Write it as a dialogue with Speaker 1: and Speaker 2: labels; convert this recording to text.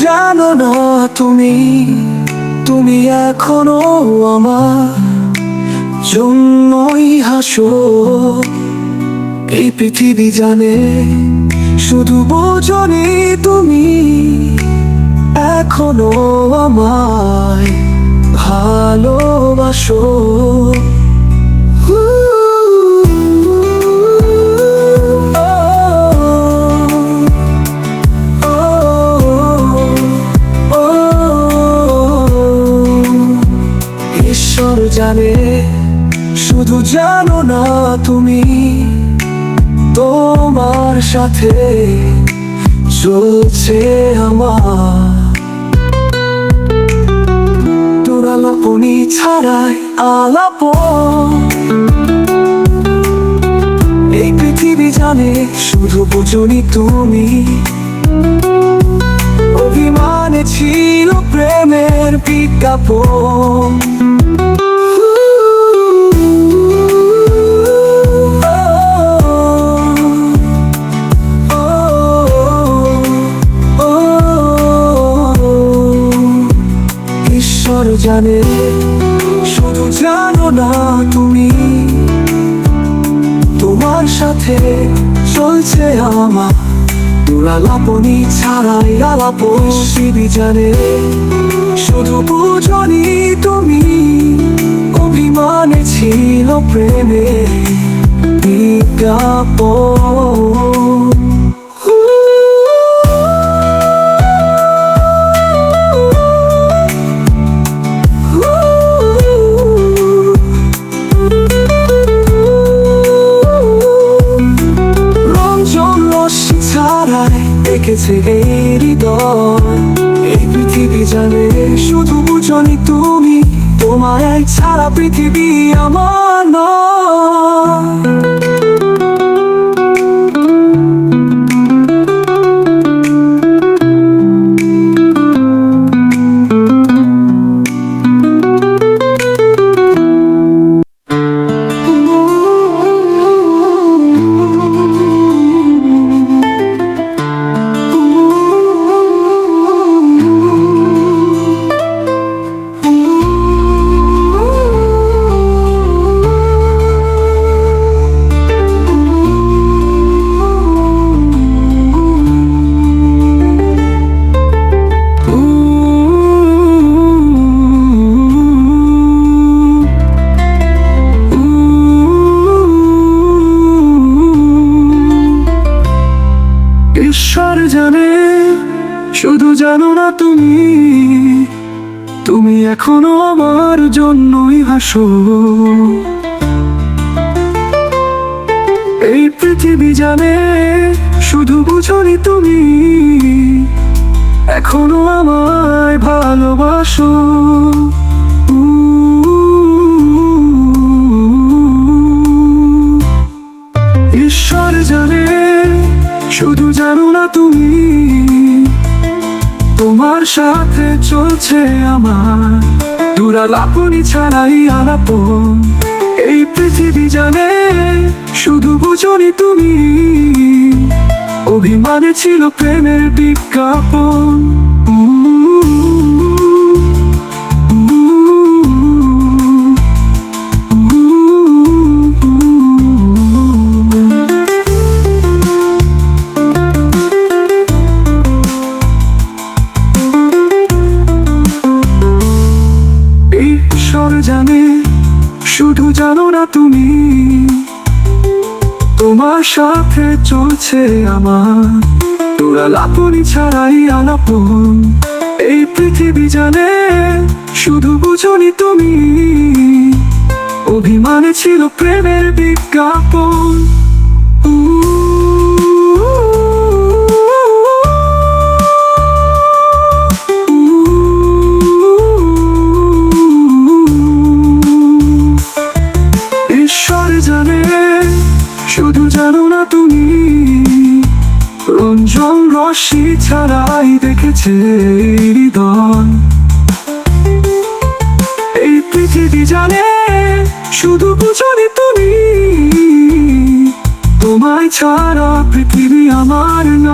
Speaker 1: জানো না তুমি তুমি এখনও আমার জন্যই হাসো। এই পৃথিবী জানে, শুধু বোঝনি তুমি এখনও আমায় ভালোবাসো। শুধু জানো না তুমি তোমার সাথে চলছে আমার। তোরালাপনি ছাড়াই আলাপ এই পৃথিবী জানে শুধু বুঝনি তুমি। অভিমানে ছিল প্রেমের বিজ্ঞাপন। ঈশ্বর জানে, শুধু জানো না তুমি। তোমার সাথে চলছে আমার দুরালাপনি ছাড়াই আলাপ শিবি জানে শুধু বুঝনি তুমি, অভিমানে ছিল প্রেমে। বিজ্ঞাপন। ছাড়াই এই হৃদয়। এই পৃথিবী জানে শুধু বুঝনি তুমি। তোমায় ছাড়া পৃথিবী আমার নয়। ঈশ্বর জানে, শুধু জানো না তুমি। তুমি এখনও আমার জন্যই হাসো এই পৃথিবী জানে, শুধু বুঝনি তুমি। এখনও আমায় ভালোবাসো। শুধু জানো না তুমি, তোমার সাথে চলছে আমার। দুরালাপনি ছাড়াই আলাপ এই পৃথিবী জানে শুধু বুঝনি তুমি। অভিমানে ছিল প্রেমের বিজ্ঞাপন শুধু জানো না তুমি। তোমার সাথে চলছে আমার। তোরা লাপনি ছাড়াই আলাপন। এই পৃথিবী জানে শুধু বুঝনি তুমি। অভিমানে ছিল প্রেমের বিজ্ঞাপন। রশ্মি ছাড়াই দেখেছে হৃদয়। এই পৃথিবী জানে শুধু বুঝনি তুমি। তোমায় ছাড়া পৃথিবী আমার নয়।